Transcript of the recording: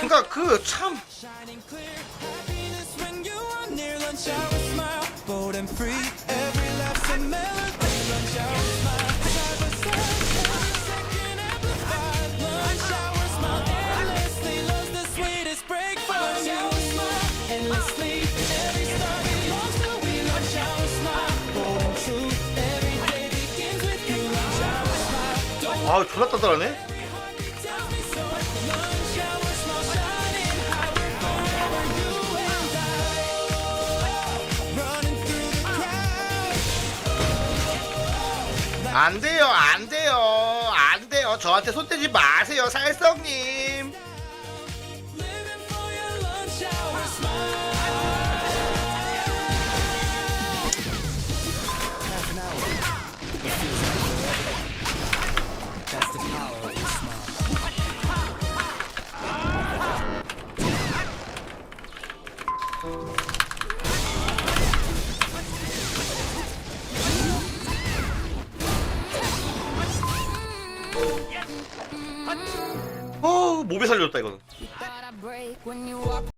그러니까 그 참. 아, 졸라 따뜻하네. 안 돼요, 안 돼요, 안 돼요. 저한테 손대지 마세요, 살성님. 어, 몸에 살려줬다 이거는.